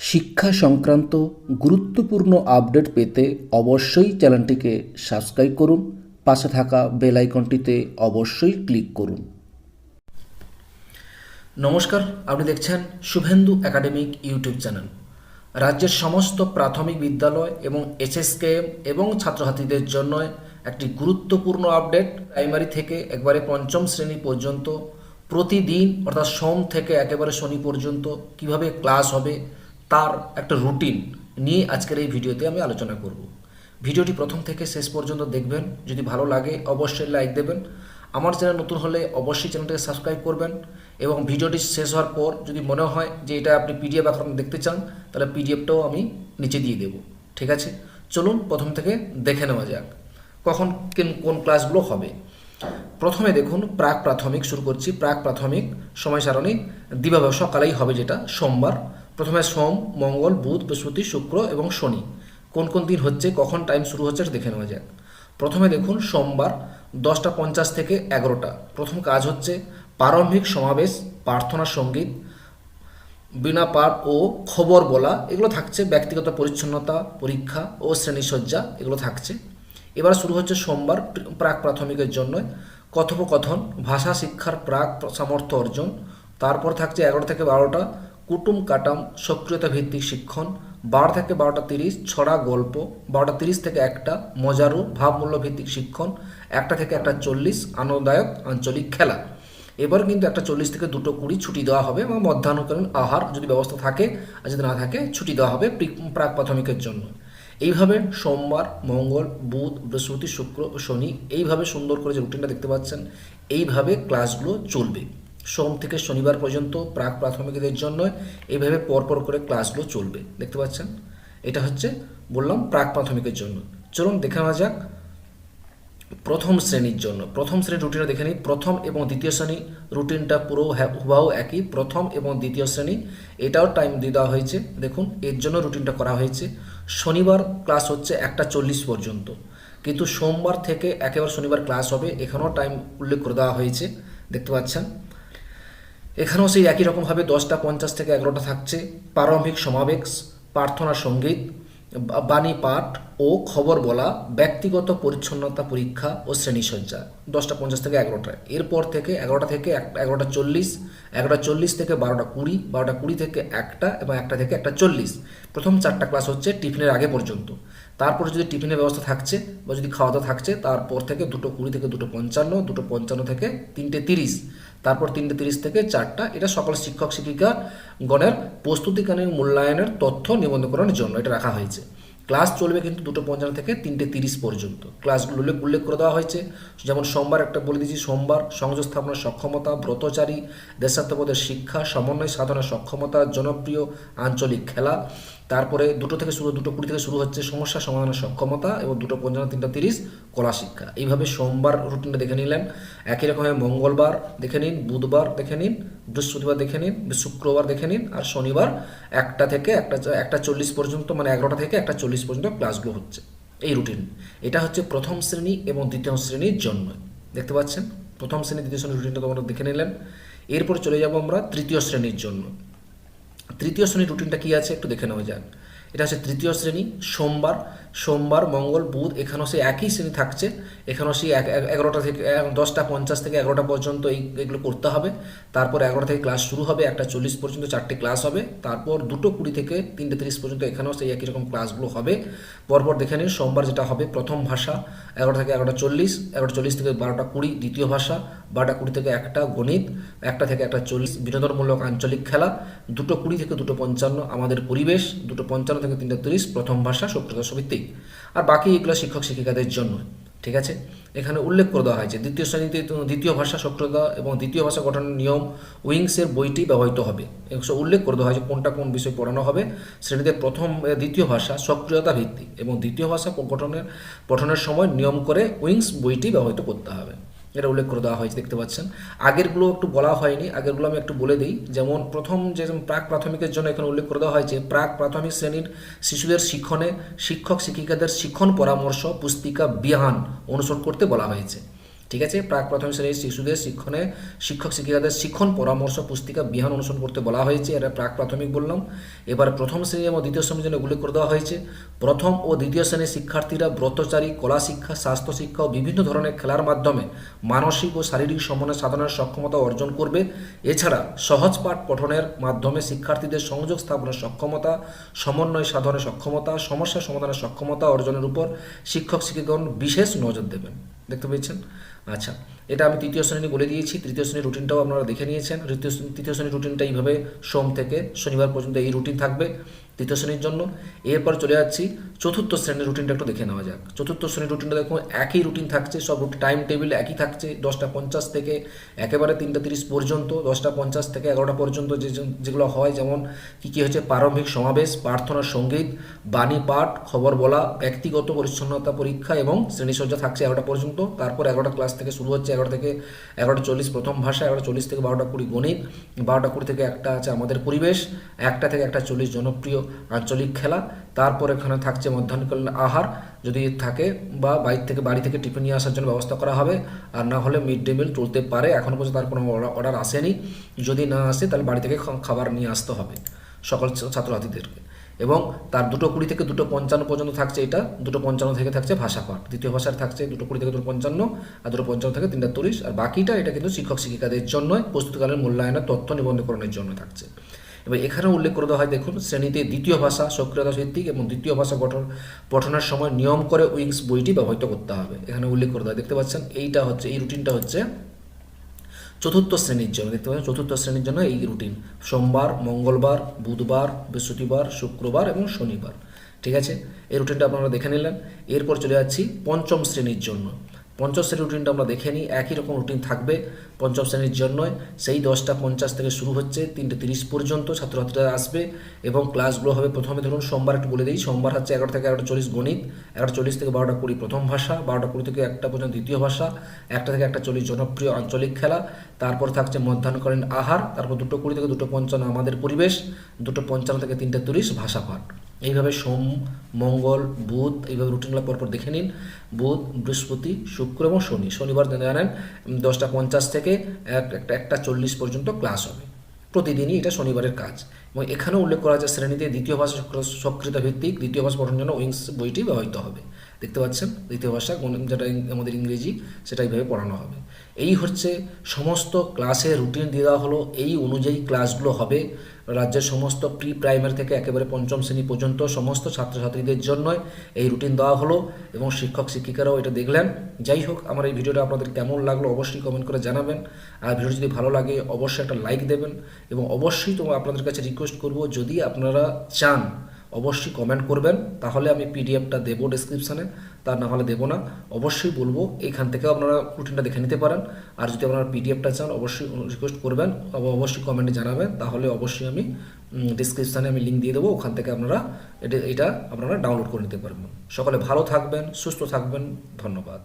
শিক্ষা সংক্রান্ত গুরুত্বপূর্ণ আপডেট পেতে অবশ্যই চ্যানেলটিকে সাবস্ক্রাইব করুন, পাশে থাকা বেল আইকনটিতে অবশ্যই ক্লিক করুন। নমস্কার, আপনি দেখছেন শুভেন্দু একাডেমিক ইউটিউব চ্যানেল। রাজ্যের সমস্ত প্রাথমিক বিদ্যালয় এবং এসএসকেএম এবং ছাত্রছাত্রীদের জন্য একটি গুরুত্বপূর্ণ আপডেট প্রাইমারি থেকে একবারে পঞ্চম শ্রেণি পর্যন্ত প্রতিদিন, অর্থাৎ সোম থেকে একেবারে শনি পর্যন্ত কীভাবে ক্লাস হবে তার একটা রুটিন নিয়ে আজকের এই ভিডিওতে আমি আলোচনা করব। ভিডিওটি প্রথম থেকে শেষ পর্যন্ত দেখবেন। যদি ভালো লাগে, অবশ্যই লাইক দেবেন। আমার চ্যানেল নতুন হলে অবশ্যই চ্যানেলটাকে সাবস্ক্রাইব করবেন এবং ভিডিওটি শেষ হওয়ার পর যদি মনে হয় যে এটা আপনি পিডিএফ আকারে দেখতে চান, তাহলে পিডিএফটাও আমি নিচে দিয়ে দেবো। ঠিক আছে? চলুন প্রথম থেকে দেখে নেওয়া যাক কখন কিন- কোন ক্লাসগুলো হবে। প্রথমে দেখুন, প্রাক প্রাথমিক শুরু করছি। প্রাক প্রাথমিক সময় সারণী দিবাভাগ সকালেই হবে যেটা, সোমবার। প্রথমে সোম, মঙ্গল, বুধ, বৃহস্পতি, শুক্র এবং শনি। কোন কোন দিন হচ্ছে, কখন টাইম শুরু হচ্ছে দেখে নেওয়া যাক। প্রথমে দেখুন, সোমবার দশটা পঞ্চাশ থেকে এগারোটা। প্রথম কাজ হচ্ছে, প্রারম্ভিক সমাবেশ, প্রার্থনা সংগীত, বিনা পাঠ ও খবর বলা, এগুলো থাকছে। ব্যক্তিগত পরিচ্ছন্নতা, পরীক্ষা ও শ্রেণীসজ্জা, এগুলো থাকছে। এবার শুরু হচ্ছে সোমবার প্রাক প্রাথমিকের জন্য। কথোপকথন, ভাষা শিক্ষার প্রাক সামর্থ্য অর্জন। তারপর থাকছে এগারো থেকে বারোটা। কুটুম কাটাম সক্রিয়তা ভিত্তিক শিক্ষণ, বারো থেকে বারোটা তিরিশ, ছড়া গল্প, বারোটা তিরিশ থেকে একটা, মজারু ভাবমূল্য ভিত্তিক শিক্ষণ, একটা থেকে একটা চল্লিশ, আনন্দদায়ক, আঞ্চলিক খেলা। এবার কিন্তু একটা চল্লিশ থেকে দুটো কুড়ি ছুটি দেওয়া হবে এবং মধ্যাহ্নকালীন আহার যদি ব্যবস্থা থাকে, আর যদি না থাকে, ছুটি দেওয়া হবে প্রাক প্রাথমিকের জন্য। এইভাবে সোমবার, মঙ্গল, বুধ, বৃহস্পতি, শুক্র, শনি, এইভাবে সুন্দর করে যে রুটিনটা দেখতে পাচ্ছেন, এইভাবে ক্লাসগুলো চলবে। সোম থেকে শনিবার পর্যন্ত প্রাক প্রাথমিকদের জন্য এইভাবে পরপর করে ক্লাসগুলো চলবে। দেখতে পাচ্ছেন? এটা হচ্ছে বললাম প্রাক প্রাথমিকের জন্য। চলুন দেখে নেওয়া যাক প্রথম শ্রেণির জন্য। প্রথম শ্রেণির রুটিনটা দেখে নিই। প্রথম এবং দ্বিতীয় শ্রেণি রুটিনটা পুরো হ্যা- হুবাহু একই। প্রথম এবং দ্বিতীয় শ্রেণি, এটাও টাইম দিয়ে দেওয়া হয়েছে। দেখুন, এর জন্য রুটিনটা করা হয়েছে। শনিবার ক্লাস হচ্ছে একটা চল্লিশ পর্যন্ত। কিন্তু সোমবার থেকে একেবারে শনিবার ক্লাস হবে, এখানেও টাইম উল্লেখ করে দেওয়া হয়েছে। দেখতে পাচ্ছেন? এখানেও সেই একই রকমভাবে দশটা, পঞ্চাশ থেকে এগারোটা থাকছে। প্রারম্ভিক সমাবেশ, প্রার্থনা সংগীত বাণী পাঠ ও খবর বলা, ব্যক্তিগত পরিচ্ছন্নতা পরীক্ষা ও শ্রেণীসজ্জা। দশটা পঞ্চাশ থেকে এগারোটা। এরপর থেকে এগারোটা থেকে এগারোটা চল্লিশ এগারোটা চল্লিশ থেকে বারোটা কুড়ি বারোটা কুড়ি থেকে একটা এবং একটা থেকে একটা চল্লিশ। প্রথম চারটা ক্লাস হচ্ছে টিফিনের আগে পর্যন্ত। তারপরে যদি টিফিনের ব্যবস্থা থাকছে বা যদি খাওয়া দাওয়া থাকছে, তারপর থেকে দুটো কুড়ি থেকে দুটো পঞ্চান্ন দুটো পঞ্চান্ন থেকে তিনটে তিরিশ। তারপর তিনটে তিরিশ থেকে চারটা। এটা সকল শিক্ষক শিক্ষিকা গণের প্রস্তুতিকালীন মূল্যায়নের তথ্য নিবন্ধকরণের জন্য এটা রাখা হয়েছে। ক্লাস চলবে কিন্তু দুটো পঞ্চান্ন থেকে তিনটে তিরিশ পর্যন্ত। ক্লাসগুলো উল্লেখ করে দেওয়া হয়েছে। যেমন সোমবার একটা বলে দিয়েছি, সোমবার সংযোগ স্থাপনের সক্ষমতা, ব্রতচারী, দেশাত্মবোধের শিক্ষা, সমন্বয় সাধনের সক্ষমতা, জনপ্রিয় আঞ্চলিক খেলা। তারপরে দুটো থেকে শুরু, দুটো কুড়ি থেকে শুরু হচ্ছে সমস্যা, সমাধানের সক্ষমতা এবং দুটো পঞ্চান্ন, তিনটা তিরিশ কলা শিক্ষা। এইভাবে সোমবার রুটিনটা দেখে নিলেন। একই রকমভাবে মঙ্গলবার দেখে নিন, বুধবার দেখে নিন, বৃহস্পতিবার দেখে নিন, শুক্রবার দেখে নিন আর শনিবার একটা থেকে একটা একটা চল্লিশ পর্যন্ত মানে এগারোটা থেকে একটা চল্লিশ পর্যন্ত ক্লাসগুলো হচ্ছে। এই রুটিন এটা হচ্ছে প্রথম শ্রেণি এবং দ্বিতীয় শ্রেণির জন্য দেখতে পাচ্ছেন? প্রথম শ্রেণি, দ্বিতীয় শ্রেণির রুটিনটা তোমরা দেখে নিলেন। এরপরে চলে যাব আমরা তৃতীয় শ্রেণির জন্য। তৃতীয় শ্রেণির রুটিনটা কি আছে একটু দেখে নেওয়া যাক। এটা হচ্ছে তৃতীয় শ্রেণি সোমবার। সোমবার, মঙ্গল, বুধ, এখানেও সেই একই শ্রেণি থাকছে। এখানেও সেই এগারোটা থেকে দশটা পঞ্চাশ থেকে এগারোটা পর্যন্ত এই, এগুলো করতে হবে। তারপর এগারোটা থেকে ক্লাস শুরু হবে, একটা চল্লিশ পর্যন্ত চারটে ক্লাস হবে। তারপর দুটো কুড়ি থেকে তিনটে তিরিশ পর্যন্ত এখানেও সেই একই রকম ক্লাসগুলো হবে। পরপর দেখে নিন, সোমবার যেটা হবে প্রথম ভাষা, এগারোটা থেকে এগারোটা চল্লিশ এগারোটা চল্লিশ থেকে বারোটা কুড়ি দ্বিতীয় ভাষা, বারোটা কুড়ি থেকে একটা গণিত, একটা থেকে একটা চল্লিশ বিনোদনমূলক আঞ্চলিক খেলা, দুটো কুড়ি থেকে দুটো পঞ্চান্ন আমাদের পরিবেশ, দুটো পঞ্চান্ন থেকে তিনটে তিরিশ প্রথম ভাষা সক্রিয়তা ভিত্তিক। আর বাকি এগুলো শিক্ষক শিক্ষিকাদের জন্য, ঠিক আছে? এখানে উল্লেখ করে দেওয়া হয়েছে, দ্বিতীয় শ্রেণীতে দ্বিতীয় ভাষা সক্রিয়তা এবং দ্বিতীয় ভাষা গঠনের নিয়ম উইংসের বইটি ব্যবহৃত হবে। উল্লেখ করে দেওয়া হয়েছে কোনটা কোন বিষয় পড়ানো হবে। শ্রেণীতে প্রথম দ্বিতীয় ভাষা সক্রিয়তা ভিত্তি এবং দ্বিতীয় ভাষা গঠনের পঠনের সময় নিয়ম করে উইংস বইটি ব্যবহৃত করতে হবে। এটা উল্লেখ করে দেওয়া হয়েছে, দেখতে পাচ্ছেন। আগেরগুলো একটু বলা হয়নি, আগেরগুলো আমি একটু বলে দিই। যেমন প্রথম যে প্রাক প্রাথমিকের জন্য এখানে উল্লেখ করে দেওয়া হয়েছে, প্রাক প্রাথমিক শ্রেণির শিশুদের শিক্ষণে শিক্ষক শিক্ষিকাদের শিক্ষণ পরামর্শ, পুস্তিকা বিহান অনুসরণ করতে বলা হয়েছে। ঠিক আছে? প্রাক প্রাথমিক শ্রেণির শিশুদের শিক্ষণে শিক্ষক শিক্ষিকাদের শিক্ষণ পরামর্শ পুস্তিকা বিহান অনুসরণ করতে বলা হয়েছে, এটা প্রাক প্রাথমিক বললাম। এবার প্রথম শ্রেণি এবং দ্বিতীয় শ্রেণির জন্য উল্লেখ করে দেওয়া হয়েছে, প্রথম ও দ্বিতীয় শ্রেণির শিক্ষার্থীরা ব্রতচারী কলা শিক্ষা স্বাস্থ্য শিক্ষা ও বিভিন্ন ধরনের খেলার মাধ্যমে মানসিক ও শারীরিক সমন্বয় সাধনের সক্ষমতা অর্জন করবে। এছাড়া সহজ পাঠ পঠনের মাধ্যমে শিক্ষার্থীদের সংযোগ স্থাপনের সক্ষমতা, সমন্বয় সাধনের সক্ষমতা, সমস্যা সমাধানের সক্ষমতা অর্জনের উপর শিক্ষক শিক্ষকগণ বিশেষ নজর দেবেন। দেখতে পেয়েছেন? আচ্ছা এটা আমি তৃতীয় শ্রেণি বলে দিয়েছি। তৃতীয় শ্রেণির রুটিনটাও আপনারা দেখে নিয়েছেন। তৃতীয় শ্রেণির রুটিনটা এইভাবে সোম থেকে শনিবার পর্যন্ত এই রুটিন থাকবে। তৃতীয় শ্রেণির জন্য। এরপর চলে যাচ্ছি চতুর্থ শ্রেণির রুটিনটা একটু দেখে নেওয়া যাক। চতুর্থ শ্রেণির রুটিনটা দেখুন, একই রুটিন থাকছে, সব টাইম টেবিল একই থাকছে, দশটা পঞ্চাশ থেকে একেবারে তিনটা তিরিশ পর্যন্ত, দশটা পঞ্চাশ থেকে এগারোটা পর্যন্ত যে যেগুলো হয়, যেমন কী কী হচ্ছে প্রারম্ভিক সমাবেশ, প্রার্থনা সংগীত, বাণী পাঠ, খবর বলা, ব্যক্তিগত পরিচ্ছন্নতা পরীক্ষা এবং শ্রেণীসজ্জা থাকছে এগারোটা পর্যন্ত। তারপর এগারোটা ক্লাস থেকে শুরু হচ্ছে এগারো থেকে এগারোটা চল্লিশ প্রথম ভাষা, এগারোটা চল্লিশ থেকে বারোটা কুড়ি গণিত, বারোটা কুড়ি থেকে একটা আছে আমাদের পরিবেশ, একটা থেকে একটা চল্লিশ জনপ্রিয় আঞ্চলিক খেলা, তারপর এখানে থাকছে মধ্যাহ্নকালীন আহার, যদি থাকে বা বাইর থেকে, বাড়ি থেকে টিফিন নিয়ে আসার জন্য ব্যবস্থা করা হবে, আর না হলে মিড ডে মিল চলতে পারে এখনও পর্যন্ত তার কোনো অর্ডার আসেনি। যদি না আসে, তাহলে বাড়ি থেকে খাবার নিয়ে আসতে হবে, সকল ছাত্রছাত্রীদেরকে। এবং তার দুটো কুড়ি থেকে দুটো পঞ্চান্ন পর্যন্ত থাকছে এটা, দুটো পঞ্চান্ন থেকে থাকছে ভাষা পাঠ। দ্বিতীয় ভাষার থাকছে দুটো কুড়ি থেকে দুটো পঞ্চান্ন, আর দুটো পঞ্চান্ন থেকে তিনটা তিরিশ, আর বাকিটা এটা কিন্তু শিক্ষক শিক্ষিকাদের জন্যই, প্রস্তুতকালীন মূল্যায়নের তথ্য নিবন্ধকরণের জন্য থাকছে। এবার এখানে উল্লেখ করে দেওয়া হয়, দেখুন, শ্রেণীতে দ্বিতীয় ভাষা সক্রিয়তা ভিত্তিক এবং দ্বিতীয় ভাষা গঠন, পঠনের সময় নিয়ম করে উইংস বইটি ব্যবহৃত করতে হবে। এখানে উল্লেখ করে দেওয়া হয়। দেখতে পাচ্ছেন, এইটা হচ্ছে, এই রুটিনটা হচ্ছে চতুর্থ শ্রেণির জন্য, দেখতে পাচ্ছেন, চতুর্থ শ্রেণির জন্য এই রুটিন। সোমবার, মঙ্গলবার, বুধবার, বৃহস্পতিবার, শুক্রবার এবং শনিবার। ঠিক আছে? এই রুটিনটা আপনারা দেখে নিলেন। এরপর চলে যাচ্ছি পঞ্চম শ্রেণির জন্য। পঞ্চম শ্রেণির রুটিনটা আমরা দেখে নিই। একই রকম রুটিন থাকবে পঞ্চম শ্রেণির জন্য সেই দশটা পঞ্চাশ থেকে শুরু হচ্ছে, তিনটে তিরিশ পর্যন্ত ছাত্রছাত্রীরা আসবে এবং ক্লাসগুলো হবে প্রথমে ধরুন সোমবার একটু বলে দিই, সোমবার হচ্ছে এগারো থেকে এগারোটা চল্লিশ গণিত, এগারোটা চল্লিশ থেকে বারোটা কুড়ি প্রথম ভাষা, বারোটা কুড়ি থেকে একটা পর্যন্ত দ্বিতীয় ভাষা, একটা থেকে একটা চল্লিশ জনপ্রিয় আঞ্চলিক খেলা। তারপর থাকছে মধ্যাহ্নকালীন আহার, তারপর দুটো কুড়ি থেকে দুটো পঞ্চান্ন আমাদের পরিবেশ, দুটো পঞ্চান্ন থেকে তিনটে তিরিশ ভাষা পাঠ এইভাবে সোম, মঙ্গল, বুধ, এইভাবে রুটিনগুলো পরপর দেখে নিন। বুধ, বৃহস্পতি, শুক্র এবং শনি। শনিবার জানেন দশটা পঞ্চাশ থেকে এক- একটা একটা চল্লিশ পর্যন্ত ক্লাস হবে। প্রতিদিনই এটা শনিবারের কাজ। এবং এখানেও উল্লেখ করা যায় শ্রেণীতে দ্বিতীয় ভাষা সক্রিয়তা ভিত্তিক দ্বিতীয় ভাষা পঠনের জন্য উইংস বইটি ব্যবহৃত হবে। দেখতে পাচ্ছেন, দ্বিতীয় ভাষা যেটা আমাদের ইংরেজি সেটা এইভাবে পড়ানো হবে। এই হচ্ছে সমস্ত ক্লাসে রুটিন দিয়ে দেওয়া হলো, এই অনুযায়ী ক্লাসগুলো হবে। রাজ্যের সমস্ত প্রি প্রাইমারি থেকে একেবারে পঞ্চম শ্রেণি পর্যন্ত সমস্ত ছাত্রছাত্রীদের জন্যই এই রুটিন দেওয়া হলো এবং শিক্ষক, শিক্ষিকারাও এটা দেখলেন। যাই হোক, আমার এই ভিডিওটা আপনাদের কেমন লাগল অবশ্যই কমেন্ট করে জানাবেন। আর ভিডিও যদি ভালো লাগে, অবশ্যই একটা লাইক দেবেন এবং অবশ্যই তো আপনাদের কাছে রিকোয়েস্ট করব, যদি আপনারা চান অবশ্যই কমেন্ট করবেন, তাহলে আমি পিডিএফটা দেবো ডিসক্রিপশানে তা না হলে দেবো না। অবশ্যই বলব, এখান থেকেও আপনারা রুটিনটা দেখে নিতে পারেন। আর যদি আপনারা পিডিএফটা চান, অবশ্যই রিকোয়েস্ট করবেন অবশ্যই কমেন্টে জানাবেন, তাহলে অবশ্যই আমি ডিসক্রিপশানে আমি লিঙ্ক দিয়ে দেবো, ওখান থেকে আপনারা এটা এটা আপনারা ডাউনলোড করে নিতে পারবেন। সকলে ভালো থাকবেন, সুস্থ থাকবেন, ধন্যবাদ।